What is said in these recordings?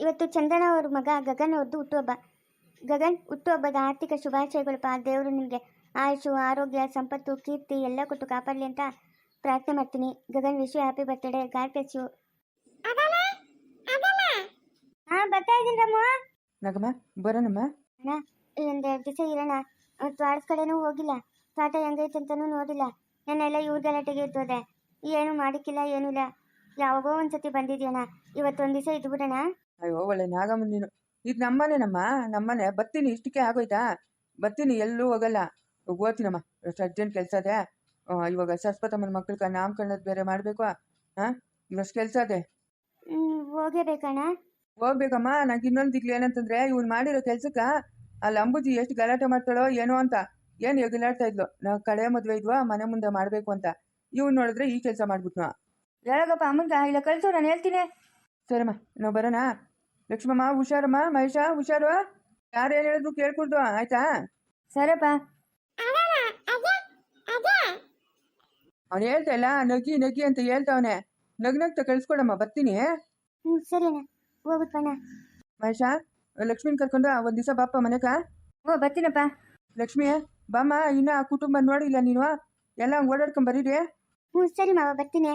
ಇವತ್ತು ಚಂದನ ಅವ್ರ ಮಗ ಗಗನ್ ಅವ್ರದ್ದು ಹುಟ್ಟುಹಬ್ಬ. ಗಗನ್ ಹುಟ್ಟುಹಬ್ಬದ ಆರ್ಥಿಕ ಶುಭಾಶಯಗಳು ಪಾ ದೇವರು ನಿಮಗೆ. ಆಯುಷು ಆರೋಗ್ಯ ಸಂಪತ್ತು ಕೀರ್ತಿ ಎಲ್ಲ ಕೊಟ್ಟು ಕಾಪಾಡಲಿ ಅಂತ ಪ್ರಾರ್ಥನೆ ಮಾಡ್ತೀನಿ. Gagan wish happy birthday God bless you ಹಾಂ ಬರ್ತಾ ಇದ್ದೀನಿ ರಮ್ಮ ನಗಮ್ಮ ಬರೋಣಮ್ಮ ಅಣ್ಣ ಒಂದೆರಡು ದಿವಸ ಇರೋಣ. ತ್ವಾಡ್ಸ್ ಕಡೆನೂ ಹೋಗಿಲ್ಲ. ತ್ವಾಟ ಹೆಂಗೈತೆ ಅಂತನೂ ನೋಡಿಲ್ಲ. ನಾನೆಲ್ಲ ಇವ್ರ ಗಲಾಟೆಗೆ ಇದ್ದೋದೆ ಏನು ಮಾಡಿಕ್ಕಿಲ್ಲ ಏನೂ ಇಲ್ಲ. ಯಾವಾಗೋ ಒಂದ್ಸತಿ ಬಂದಿದ್ಯಣ್ಣ. ಇವತ್ತೊಂದು ದಿವಸ ಇದ್ಬಿಡೋಣ. ಅಯ್ಯೋ ಒಳ್ಳೆ ನಾಗಮ್ಮ ನೀನು. ಇದು ನಮ್ಮನೆನಮ್ಮ ನಮ್ಮನೆ. ಬರ್ತೀನಿ ಇಷ್ಟಕ್ಕೆ ಆಗೋಯ್ತಾ? ಬರ್ತೀನಿ ಎಲ್ಲೂ ಹೋಗಲ್ಲ. ಓದ್ತೀನಮ್ಮ ಎಷ್ಟು ಅರ್ಜೆಂಟ್ ಕೆಲಸ ಅದೇ ಆ, ಇವಾಗ ಸರಸ್ವತಮ್ಮನ ಮಕ್ಕಳಿಗೆ ನಾಮಕರಣದ ಬೇರೆ ಮಾಡಬೇಕು. ಹಾಂ ಇವಷ್ಟು ಕೆಲಸ ಅದೇ ಹೋಗೇಬೇಕಣ್ಣ ಹೋಗ್ಬೇಕಮ್ಮ ನಂಗೆ ಇನ್ನೊಂದು ದಿಗ್ಲು ಏನಂತಂದ್ರೆ ಇವ್ನು ಮಾಡಿರೋ ಕೆಲ್ಸಕ್ಕ ಅಲ್ಲಿ ಅಂಬುಜಿ ಎಷ್ಟು ಗಲಾಟೆ ಮಾಡ್ತಾಳೋ ಏನೋ ಅಂತ. ಏನು ಎಗಲಾಡ್ತಾ ಇದ್ಲು? ನಾವು ಕಡೆ ಮದುವೆ ಇದ್ವಾ ಮನೆ ಮುಂದೆ ಮಾಡಬೇಕು ಅಂತ. ಇವ್ನು ನೋಡಿದ್ರೆ ಈ ಕೆಲಸ ಮಾಡ್ಬಿಟ್ನು? ಹೇಳಗಪ್ಪ ಅಮ್ಮಂಗ ಇಲ್ಲ ಕಳ್ಸೋ ನಾನು ಹೇಳ್ತೀನಿ. ಸರಿಮ್ಮ ನಾವು ಬರೋಣ. ಲಕ್ಷ್ಮಮ್ಮ ಹುಷಾರಮ್ಮ ಮಹೇಶ ಹುಷಾರು? ಯಾರು ಏನು ಹೇಳಿದ್ರು ಕೇಳ್ಕೊಡ್ದು ಆಯ್ತಾ? ಸರಪ್ಪ ಅವ್ನು ಹೇಳ್ತಾ ಇಲ್ಲ ನಗಿ ನಗಿ ಅಂತ ಹೇಳ್ತಾವನೆ. ನಗ್ ನಗ್ತ ಕಳ್ಸ್ಕೊಡಮ್ಮ ಬರ್ತೀನಿ. ಹ್ಞೂ ಸರಿ ಅಣ್ಣ. ಹೋಗ್ಬಿಟ್ಬಣ್ಣ ಮಹೇಶ ಲಕ್ಷ್ಮಿನ ಕರ್ಕೊಂಡು ಒಂದು ದಿವಸ ಬಾಪ ಮನೆಕ ಹ್ಞೂ ಬರ್ತೀನಪ್ಪ. ಲಕ್ಷ್ಮಿ ಬಾಮ್ಮ ಇನ್ನ ಆ ಕುಟುಂಬ ನೋಡಿಲ್ಲ ನೀನು? ಎಲ್ಲ ಓಡಾಡ್ಕೊಂಡ್ ಬರೀರಿ. ಹ್ಞೂ ಸರಿ ಮಾವ ಬರ್ತೀನಿ.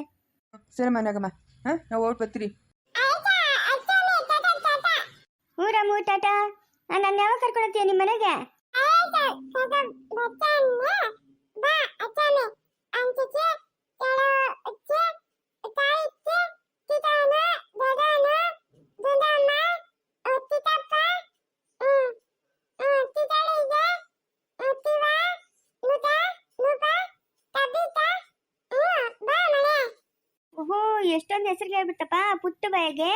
ಸರಿ ಮನಗಮ್ಮ ಹಾಂ ನಾವು ಓಡ್ ಬರ್ತೀರಿ. ಹ್ಞೂ ರಾಮು ಟಾಟಾ ನಾನು ಯಾವಾಗ ಕರ್ಕೊಳತ್ತೀಯ ನಿಮ್ಮ ಮನೆಗೆ? ಎಷ್ಟೊಂದು ಹೆಸರು ಹೇಳ್ಬಿಟ್ಟಪ್ಪ ಪುಟ್ಟ ಬಾಯಿಗೆ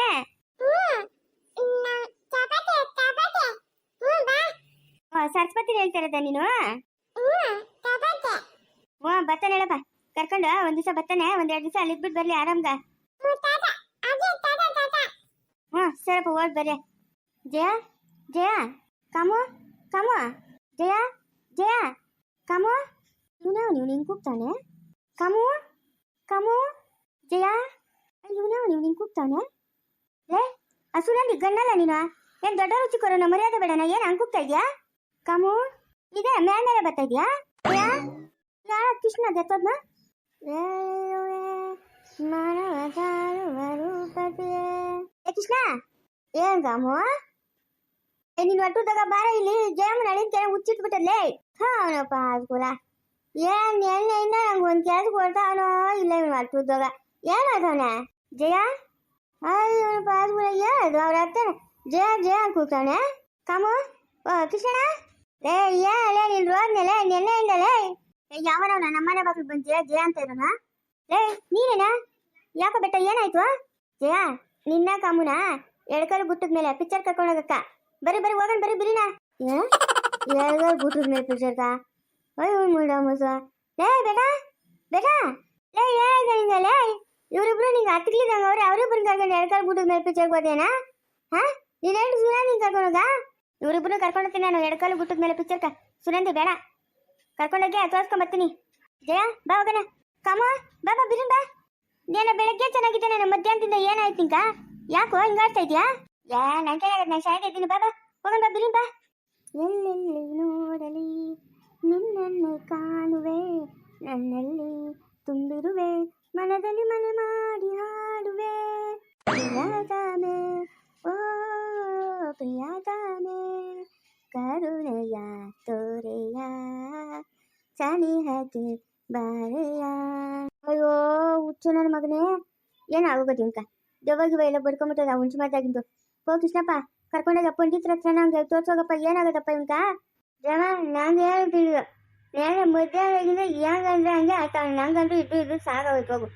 ಆ, ಸರಸ್ವತಿ ಹೇಳ್ತಿರೋದ ನೀನು? ಹ್ಞೂ ಬರ್ತಾನೆ ಹೇಳಪ್ಪ. ಕರ್ಕೊಂಡು ಒಂದ್ ದಿವಸ ಬರ್ತಾನೆ ಒಂದೆರಡು ದಿವಸ ಅಲ್ಲಿ ಇದ್ಬಿಟ್ಟು ಬರ್ಲಿ ಆರಾಮ್ಗ. ಹ್ಞೂ ಸರಪ್ಪ ಓದ್ ಬರ್ರಿ. ಜಯ ಜಯ. ಕಾಮು ಕಾಮು. ಜಯ ಜಯ. ಕಾಮು. ಇವನ ನೀವು ನಿಂಗೆ ಕೂಗ್ತಾನೆ. ಕಾಮು ಕಾಮು. ಜಯ. ಇವನ ನೀವು ನಿಂಗೆ ಕೂಗ್ತಾನೆ. ಲೇ ಹಸುರಲ್ಲಿ ಗಣ್ಣಲ್ಲ ನೀನು? ಏನ್ ದೊಡ್ಡ ರುಚಿ ಕೊರೋನ ಮರ್ಯಾದೆ ನಾ ಏನ್ ಹಂಗ್ ಕೂಗ್ತಾ ಇದ್ಯಾ? ಕಾಮು? ಇದೆ ಮ್ಯಾಲ್ ಮೇಲೆ ಬರ್ತಾ ಇದೆಯಾ? ಯಾ ಕೃಷ್ಣ ದತ್ತದ್ನ ಏ ಕೃಷ್ಣ, ಏನ್ ಕಾಮು? ಏ, ನೀನ್ ಒಟ್ಟುದಾಗ ಬಾರ ಇಲ್ಲಿ ಜಯಮ್ಮನ ಅಳಿಂತ ಹುಚ್ಚಿಟ್ಬಿಟ್ಟಲ್ಲೇ ಹಾ ಅವನಪ್ಪ ಅದ್ಕೂಲ ಏನ್ ಎಣ್ಣೆಯಿಂದ ನಂಗೆ ಒಂದ್ ಕೆಲಸ ಕೊಡ್ತಾವನೋ ಇಲ್ಲ ಇವ್ನು ಒಟ್ಟುದಾಗ. ಏನಾದವನ ಜಯ? ಅಯ್ಯೋ ಪಾಸ್ಗಳ ಏನದು ಅವ್ರ ಅತ್ತೆ ಜಯ ಜಯ ಕೂತಾನೆ ಕಾಮು? ಕೃಷ್ಣ ಲೇ ಏನೇ ನೀನ್ ರೋದ್ನೆಲೆ ನೆನ್ನೆಯಿಂದಲೇ ಯಾವನವನ ನಮ್ಮನೆ ಬಾಗಿಲು ಬಂದು ಜಯ ಜಯ ಅಂತ ಇರೋನ? ಲೇ, ನೀನೇನಾ? ಯಾಕೋ ಬೆಟ್ಟ, ಏನಾಯ್ತು? ಜಯ, ನಿನ್ನ ಕಾಮುನ ಕಾಲ ಗುಟ್ಟದ ಮೇಲೆ ಪಿಕ್ಚರ್ ಕರ್ಕೊಂಡೋಗಕ್ಕ ಬರೀ ಬರೀ ಹೋಗೋಣ ಬರೀ ಬಿರಿನಾ. ಎಡ್ಕಲ್ ಗುಟ್ಟದ ಮೇಲೆ ಪಿಕ್ಚರ್ಕ ಅಯ್ಯೋ ಮುಡ ಮೋಸ ಲೇ ಬೇಡ ಬೇಡ ಲೇ ಏನಾಯ್ತು ಲೇ. ಇವರಿಬ್ರು ನಿಂಗೆ ಹತ್ತಿರ್ಲಿದಂಗ ಅವ್ರೆ, ಅವರಿಬ್ರು ಕರ್ಕೊಂಡು ಎಡ್ಕಲ್ ಗುಟ್ಟದ ಮೇಲೆ ಪಿಕ್ಚರ್ ಹೋದೇನಾ ಹಾ? ನೀನ್ ಎರಡು ಸುನಾ ನೀನ್ ಕರ್ಕೊಂಡೋಗ ಇವರಿಬ್ರು ಕರ್ಕೊಂಡೋಗ್ತೀನಿ ನಾನು. ಎಡಕಾಲು ಗುಟ್ಟದ ಮೇಲೆ ಪಿಕ್ಚರ್ಕ ಸುನಂದಿ, ಬೇಡ. ಕರ್ಕೊಂಡೋಗಿ ತೋರಿಸ್ಕೊಂಬರ್ತೀನಿ ಜಯ, ಬಾ ಹೋಗೋಣ. ಕಾಮ, ಬಾ ಬಾ, ಬಿರಿನ್, ಬಾ. ನೀನು ಬೆಳಗ್ಗೆ ಚೆನ್ನಾಗಿದ್ದೆ, ನಾನು ಮಧ್ಯಾಹ್ನದಿಂದ ಏನಾಯ್ತು ನಿಂಕ? ಯಾಕೋ ಹಿಂಗಾಡ್ತಾ ಇದೆಯಾ? ಯಾ ನಾನು ಚೆನ್ನಾಗತ್ತೆ ನಾನು ಶಾಲೆಗೆ ಇದ್ದೀನಿ, ಬಾ ಬಾ. ಹೋಗೋಣ, ಬಾ, ಬಿರಿನ್, ಬಾ. ಎಲ್ಲೆಲ್ಲಿ ನೋಡಲಿ? ನಿನ್ನನ್ನು ಕಾಣುವೆ. ನನ್ನಲ್ಲಿ ತುಂಬಿರುವೆ. ಮನದಲ್ಲಿ ಮನೆ ಮಾಡಿ ಹಾಡುವೆ. ಓ ಪ್ರಿಯತಮೆ ಕರುಣೆಯ ತೋರೆಯ ಸನಿಹತೆ ಬಾರೆಯ. ಅಯ್ಯೋ, ಹುಚ್ಚು ನನ್ನ ಮಗನೇ. ಏನಾಗೋಗತ್ತೆ ಇಂಕ? ದೆವ್ವಾಗಿ ಎಲ್ಲ ಬಡ್ಕೊಂಬಿಟ್ಟದ ಹುಂಚು ಮಾತಾಗಿದ್ದು ಹೋ ಕೃಷ್ಣಪ್ಪ, ಕರ್ಕೊಂಡೋಗ ಪಂಡಿತರ ಹತ್ರ ನಂಗೆ ತೋರ್ಸೋಗಪ್ಪ, ಏನಾಗತ್ತಪ್ಪ ಇಂಕ? ಜಮ ನಂಗೆ ನೇರ ನಾನು ಮಧ್ಯಾಹ್ನದಿಂದ ಹೆಂಗಂದ್ರೆ ಹಂಗೆ ಆಯ್ತಾವ ನಂಗಂತೂ ಇದ್ದು ಇದ್ದು ಸಾಗೋಯ್ತು ಹೋಗು.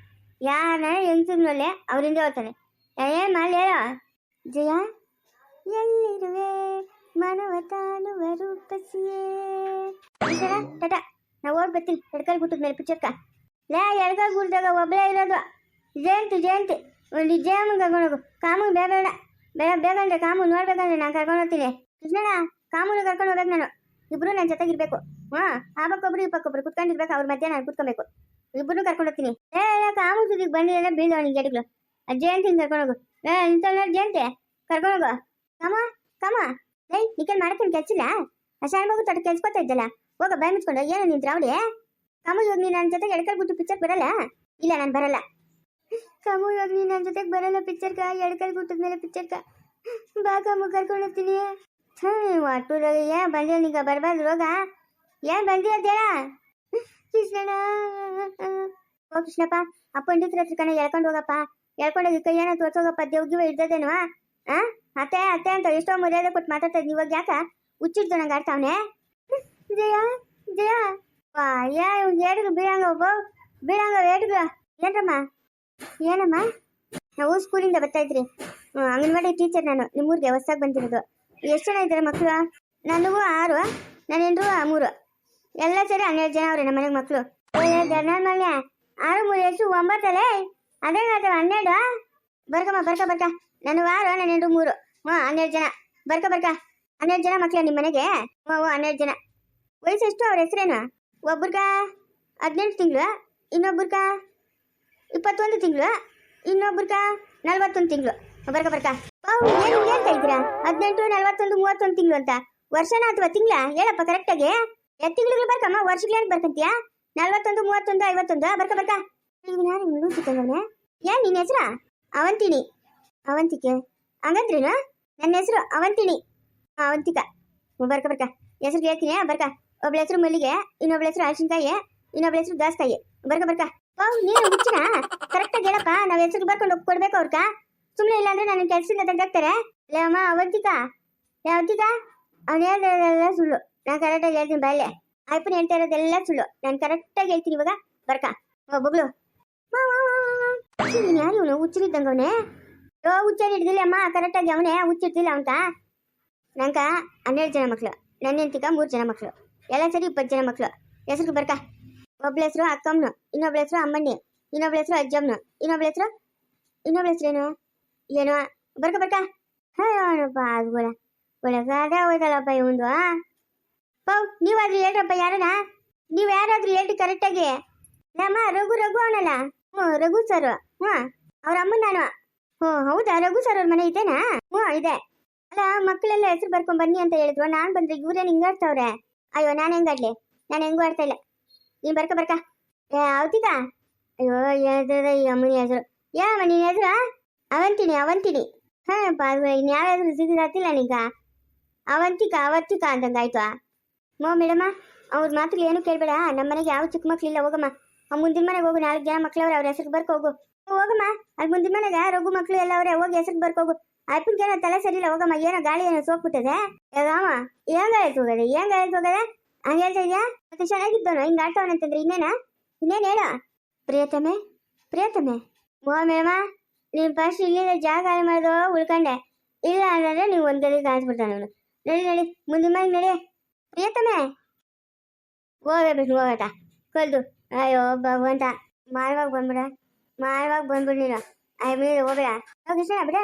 ಯಾರ ಹೆಂಗ್ಸಿದ್ಮೇಲೆ ಅವರಿಂದ ಹೋಗ್ತಾನೆ ಏನ್ ಮಾಡಲಿ ಹೇಳೋ. ಜಯ? ಎಲ್ಲಿರುವೆ? ಮಾನವ ತಾನುವ ರೂಪಸಿಯೇ. ಟಟಾ ನಾ ಓಡ್ ಬರ್ತೀನಿ. ಎಡ್ಕಲ್ ಗುಟ್ಟದ ಮೇಲೆ ಪಿಕ್ಚರ್ಕ ಲೇ ಎಡ್ಕಲ್ ಗುಡ್ದಾಗ ಒಬ್ಬಳೇ ಇರೋದು. ಜಯಂತಿ ಜಯಂತಿ. ಒಂದು ಜಯಮ್ಮಂಗೆ ಕರ್ಕೊಂಡೋಗು ಕಾಮುನ್ ಬೇಡ ಬೇಡ. ಬೇಡ ಬೇಗ ಅಂದ್ರೆ ಕಾಮು ನೋಡ್ಬೇಕಂದ್ರೆ ನಾನು ಕರ್ಕೊಂಡು ಹೋಗ್ತೀನಿ. ಕೃಷ್ಣಣ್ಣ, ಕಾಮುನ ಕರ್ಕೊಂಡು ಹೋಗ್ಬೇಕು ನಾನು. ಇಬ್ರು ನನ್ನ ಜೊತೆಗಿರ್ಬೇಕು ಹಾ ಆ ಪಕ್ಕೊಬ್ರು ಈ ಪಕ್ಕೊಬ್ರು ಕುತ್ಕೊಂಡಿರ್ಬೇಕು, ಅವ್ರ ಮಧ್ಯೆ ನಾನು ಕುತ್ಕೊಬೇಕು. ಇಬ್ಬರು ಕರ್ಕೊಂಡು ಹೋಗ್ತೀನಿ. ಏ ಕಾಮು ಸುದ್ದಿಗೆ ಬಂದಿಲ್ಲ ಬೀಳ್ದವ ನಿಂಗೆ ಗೆಡಿಗಳು ಆ ಜಯಂತಿನ ಕರ್ಕೊಂಡು ಹೋಗು. ಏ ಇಂಥ ಜಯಂತಿ. ಕರ್ಕೊಂಡೋಗು ಕಮ ಕಮ. ಲೈ ನಿಕಲ್ ಮಾಡಕ್ಕೆ ಕೆಲ್ಸಿಲ್ಲ? ಅಶಾನ್ ಮಗು ತಡ ಕೆಲ್ಸ್ಕೊತಾ ಇದ್ದಲ್ಲ. ಹೋಗ, ಬಾಯ್ ಮುಚ್ಕೊಂಡು. ಏನೋ ನಿಂತ್ರ ಅವಳಿ ಕಮ ಇವಾಗ ನೀನು ನನ್ನ ಜೊತೆಗೆ ಎಡ್ಕಲ್ ಪಿಕ್ಚರ್ ಬರಲ್ಲ? ಇಲ್ಲ, ನಾನು ಬರಲ್ಲ. ಕಮು ಇವಾಗ ನೀನು ನನ್ನ ಜೊತೆಗೆ ಬರಲ್ಲ ಪಿಕ್ಚರ್ಕ ಎಡ್ಕಲ್ ಗುಟ್ಟದ ಮೇಲೆ ಪಿಕ್ಚರ್ಕ ಬಾ, ಕಮು, ಕರ್ಕೊಂಡು ಹೋಗ್ತೀನಿ. ಒಟ್ಟೂರಾಗ ಏನ್ ಬಂದಿರ ನೀಗ ಬರಬಾರ್ದು ರೋಗ? ಏನ್ ಬಂದಿರ ಹೇಳ ಕೃಷ್ಣಣ್ಣ. ಓ, ಕೃಷ್ಣಪ್ಪ ಆ ಪಂಡಿತರ ಹತ್ರ ಕಣ ಎಳ್ಕೊಂಡು ಹೋಗಪ್ಪ. ಎಳ್ಕೊಂಡೋಗಿ ಕೈಯನ್ನ ತೋರ್ಸೋಗಪ್ಪ ದೇವ್ಗಿವ ಇಡ್ದದೇನು, ಆ? ಅತ್ತೆ ಅತ್ತೆ ಅಂತ ಎಷ್ಟೋ ಮರ್ಯಾದೆ ಕೊಟ್ಟು ಮಾತಾಡ್ತಾ ಇದ್ನಿ ಇವಾಗ ಯಾಕ? ಹುಚ್ಚಿಡ್ದು ನಂಗೆ ಜಯ ಜಯ. ವಾ, ಯಾ ಏಡ್ಗು ಬೀಳಂಗ ಒಬ್ಬ. ಬೀಳಂಗ ಏಡ್ಗು ಏನ್ರಮ್ಮ? ಏನಮ್ಮ? ನಾವು ಸ್ಕೂಲಿಂದ ಬರ್ತಾ ಇದ್ರಿ. ಅಂಗನವಾಡಿ ಟೀಚರ್ ನಾನು. ನಿಮ್ಮೂರಿಗೆ ಹೊಸ್ದಾಗಿ ಬಂದಿರೋದು. ಎಷ್ಟು ಜನ ಇದ್ದಾರೆ ಮಕ್ಕಳು ನನಗೂ ಆರು ನನ್ನ ಹೆಂಡ್ರು ಮೂರು. ಎಲ್ಲ ಸೇರಿ ಹನ್ನೆರಡು ಜನ ಅವ್ರೆ ನಮ್ಮ ಮನೆಗೆ ಮಕ್ಕಳು ಮನೆ ಆರು ಮೂರು ಎಷ್ಟು? ಒಂಬತ್ತಲ್ಲೇ? ಅದೇ ಹನ್ನೆರಡು? ಬರ್ಕಮ್ಮ ಬರ್ಕ ಬರ್ಕ ನನಗೂ ವಾರ ನನ್ನ ಮೂರು. ಹ್ಞೂ ಹನ್ನೆರಡು ಜನ. ಬರ್ಕ ಬರ್ಕ. ಹನ್ನೆರಡು ಜನ ಮಕ್ಕಳು ನಿಮ್ಮ ಮನೆಗೆ? ಹ್ಞೂ ಹನ್ನೆರಡು ಜನ. ವಯಸ್ಸು ಎಷ್ಟು ಅವ್ರ ಹೆಸರೇನು? ಒಬ್ಬರ್ಗ ಹದಿನೆಂಟು ತಿಂಗಳು ಇನ್ನೊಬ್ಬರ್ಗ ಇಪ್ಪತ್ತೊಂದು ತಿಂಗಳು ಇನ್ನೊಬ್ಬರ್ಗ ನಲ್ವತ್ತೊಂದು ತಿಂಗಳು. ಬರ್ಕ ಬರ್ಕ. ಏನು ಹದಿನೆಂಟು, ನಲ್ವತ್ತೊಂದು, ಮೂವತ್ತೊಂದು ತಿಂಗಳು ಅಂತ. ವರ್ಷನ ಅಥವಾ ತಿಂಗಳ? ಹೇಳಪ್ಪ ಕರೆಕ್ಟಾಗಿ. ಎಷ್ಟು ತಿಂಗಳು ಬರ್ಕಮ್ಮ? ವರ್ಷಗಳೇನು ಬರ್ಕಂತೀಯ? ನಲ್ವತ್ತೊಂದು, ಮೂವತ್ತೊಂದು, ಐವತ್ತೊಂದು. ಬರ್ಕ ಬರ್ಕ. ಈಗ ಲೂಸಿಕಂಗವನೆ ಏನ್ ನಿನ್ನ ಹೆಸರ? ಅವಂತಿನಿ. ಅವಂತಿಕೆ. ಹಂಗಂದ್ರೇನು? ನನ್ನ ಹೆಸರು ಅವಂತಿನಿ ಅವಂತಿಕ. ಬರ್ಕ ಬರ್ಕ. ಹೆಸರು ಹೇಳ್ತೀನಿ ಬರ್ಕ. ಒಬ್ಳ ಹೆಸರು ಮಲ್ಲಿಗೆ, ಇನ್ನೊಬ್ಳ ಹೆಸರು ಅರಿಶಿನ್ಕಾಯಿ, ಇನ್ನೊಬ್ಳ ಹೆಸರು ದಾಸ್ಕಾಯಿ ಬರ್ಕ ಬರ್ಕ. ಓ ನೀನು ಹುಚ್ಚಿನ? ಕರೆಕ್ಟಾಗಿ ಹೇಳಪ್ಪ. ನಾವು ಹೆಸರು ಬರ್ಕೊಂಡು ಕೊಡ್ಬೇಕು ಅವ್ರಕ. ಸುಮ್ಮನೆ ಇಲ್ಲ ಅಂದ್ರೆ ನನ್ನ ಕೆಲಸದಿಂದ ತೆಗ್ದಾಕ್ತಾರೆ ಲೇ, ಅಮ್ಮ, ಅವಂತಿಕಾ. ಲೇ, ಅವಂತಿಕಾ. ಅವ್ನು ಹೇಳ್ದೆಲ್ಲ ಸುಳ್ಳು. ನಾನು ಕರೆಕ್ಟಾಗಿ ಹೇಳ್ತೀನಿ ಬಾಲ್ಯ ಅಯ್ಯಪ್ಪನ ಹೇಳ್ತಾ ಇರೋದೆಲ್ಲ ಸುಳ್ಳು. ನಾನು ಕರೆಕ್ಟಾಗಿ ಹೇಳ್ತೀನಿ ಇವಾಗ. ಬರ್ಕ. ನೀನು ಯಾರು ಇವನು? ಹುಚ್ಚರಿದ್ದಂಗೆ ಅವನೇ ಓ ಹುಚ್ಚರಿ ಹಿಡ್ದಿಲ್ಲ ಅಮ್ಮ. ಕರೆಕ್ಟಾಗಿ ಅವನೇ ಹುಚ್ಚಿರ್ತಿಲ್ಲ ಅಂತ. ನಂಕ ಹನ್ನೆರಡು ಜನ ಮಕ್ಕಳು ನನ್ನ ಹೆಂಡತಿಗ ಮೂರು ಜನ ಮಕ್ಕಳು ಎಲ್ಲ ಸರಿ ಇಪ್ಪತ್ತು ಜನ ಮಕ್ಕಳು ಹೆಸರು ಬರ್ಕ. ಒಬ್ಳ ಹೆಸರು ಅಕ್ಕಮ್ಮನು ಇನ್ನೊಬ್ಳ ಹೆಸರು ಅಮ್ಮಣ್ಣಿ, ಇನ್ನೊಬ್ಳ ಹೆಸರು ಅಜ್ಜಮ್ಮನು ಇನ್ನೊಬ್ಳ ಹೆಸರು, ಇನ್ನೊಬ್ಳ ಹೆಸರೇನು ಏನೋ? ಬರ್ಕ ಬರ್ಕ. ಅದು ಒಳ, ಒಳಗಾದ ಹೋಯ್ತಲ್ಲಪ್ಪ ಇವಂದು ಪೌ, ನೀವಾದ್ರೂ ಹೇಳ್ರಪ್ಪ ಯಾರನ ನೀವು ಯಾರಾದ್ರೂ ಹೇಳ್ರಿ ಕರೆಕ್ಟಾಗಿ. ನಮ್ಮ ರಘು ರಘು ಅವನಲ್ಲ? ಹ್ಞೂ ರಘು ಸರ್. ಹ್ಞೂ ಅವ್ರ ಅಮ್ಮನ ನಾನು. ಹ್ಞೂ ಹೌದಾ? ರಘು ಸರ್ ಅವ್ರ ಮನೆ ಇದೇನಾ? ಹ್ಞೂ, ಇದೆ. ಅಲ್ಲ, ಮಕ್ಕಳೆಲ್ಲ ಹೆಸರು ಬರ್ಕೊಂಡ್ ಬನ್ನಿ ಅಂತ ಹೇಳಿದ್ರು. ನಾನು ಬಂದ್ರೆ ಇವ್ರೇನು ಹಿಂಗಾಡ್ತಾವ್ರೆ ಅಯ್ಯೋ, ನಾನು ಹೆಂಗಾಡ್ಲಿ ನಾನು ಹೆಂಗೂ ಆಡ್ತಾ ಇಲ್ಲ. ನೀನ್ ಬರ್ಕ ಬರ್ಕ. ಏ ಅವತಿಕ ಅಯ್ಯೋ ಯಾವ್ದಾರ ಈ ಅಮ್ಮನ ಹೆಸರು. ಯಾವ ನಿನ್ನ ಹೆಸರು? ಅವಂತಿನಿ ಅವಂತಿನಿ. ಹಾಂ ಇನ್ಯಾವ ಹೆಸರು ಸಿಗಿದಾತಿಲ್ಲ ನೀಗ? ಅವಂತಿಕ, ಅವತ್ತಿಕ ಅಂದಂಗಾಯ್ತು ಮೋ, ಮೇಡಮ್ಮ, ಅವ್ರ ಮಾತುಗಳು ಏನು ಕೇಳಬೇಡ. ನಮ್ಮ ಮನೆಗೆ ಯಾವ ಚಿಕ್ಕ ಮಕ್ಳಿಲ್ಲ ಹೋಗಮ್ಮ. ಮುಂದಿನ ಮನೆಗೆ ಹೋಗು. ನಾಲ್ಕು ಜನ ಮಕ್ಳವ್ರೆ, ಅವ್ರ ಹೆಸರು ಬರ್ಕೊ ಹೋಗು. ಹೋಗಮ್ಮ ಅಲ್ಲಿ ಮುಂದಿನ ಮನೆಗೆ ರಘು ಮಕ್ಳು ಎಲ್ಲ ಅವರೇ ಹೋಗಿ ಹೆಸರು ಬರ್ಕೋಗು ಅಪ್ಪನ ಏನೋ ತಲೆ ಸರಿಯಿಲ್ಲ ಹೋಗಮ್ಮ, ಏನೋ ಗಾಳಿ ಏನೋ ಸೋಕ್ಬಿಟ್ಟದೆ. ಯಾಗಮ್ಮ ಏನ್ ಹೇಳ್ತು ಹೋಗದೆ ಏನ್ ಹೇಳ್ತು ಹೋಗದೆ? ಹಂಗ ಹೇಳ್ತಾ ಇದ್ಯಾ? ಮತ್ತೆ ಚೆನ್ನಾಗಿದ್ದವನು, ಹಿಂಗ ಆಡ್ತಾವನಂತಂದ್ರೆ ಇನ್ನೇನ? ಇನ್ನೇನ್ ಹೇಳ? ಪ್ರಿಯತಮೆ ಪ್ರಿಯತಮೆ. ಮೋ ಮೇಡಮ ನೀನ್ ಫಸ್ಟ್ ಇಲ್ಲಿಂದ ಜಾಗ ಮಾಡೋದು ಉಳ್ಕೊಂಡೆ. ಇಲ್ಲ ಅಂದ್ರೆ ನೀವು ಒಂದ್ ಗದಿ ಕಾಣಿಸ್ಬಿಡ್ತಾನೆ ಅವನು. ನಡಿ ನಡಿ, ಮುಂದಿನ ಮನೆಗೆ ನಡಿ. ಪ್ರಿಯತಮೆ. ಹೋಗಬೇಕು ಹೋಗಟ ಕಲ್ದು. ಅಯ್ಯೋ, ಭಗವಂತ ಮಾರುವಾಗ ಬಂದ್ಬಿಡ. ಮಾರುವಾಗ ಬಂದ್ಬಿಡ್ ಅಯ್ಯ ಮೇಲೆ ಹೋಗ್ಬೇಡ. ಹೋಗಿ ಕೃಷ್ಣ, ಬಿಡ.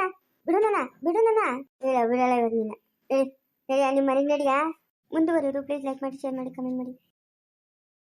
ಬಿಡು ನನ್ನ ಬಿಡಲ್ಲ ಇವಾಗ ನೀನು. ಏ ನಿಮ್ಮ ಮನೆಗೆ ನಡಿಯಾ ಮುಂದುವರಿಯೋದು ಪ್ಲೀಸ್ ಲೈಕ್ ಮಾಡಿ ಶೇರ್ ಮಾಡಿ ಕಮೆಂಟ್ ಮಾಡಿ.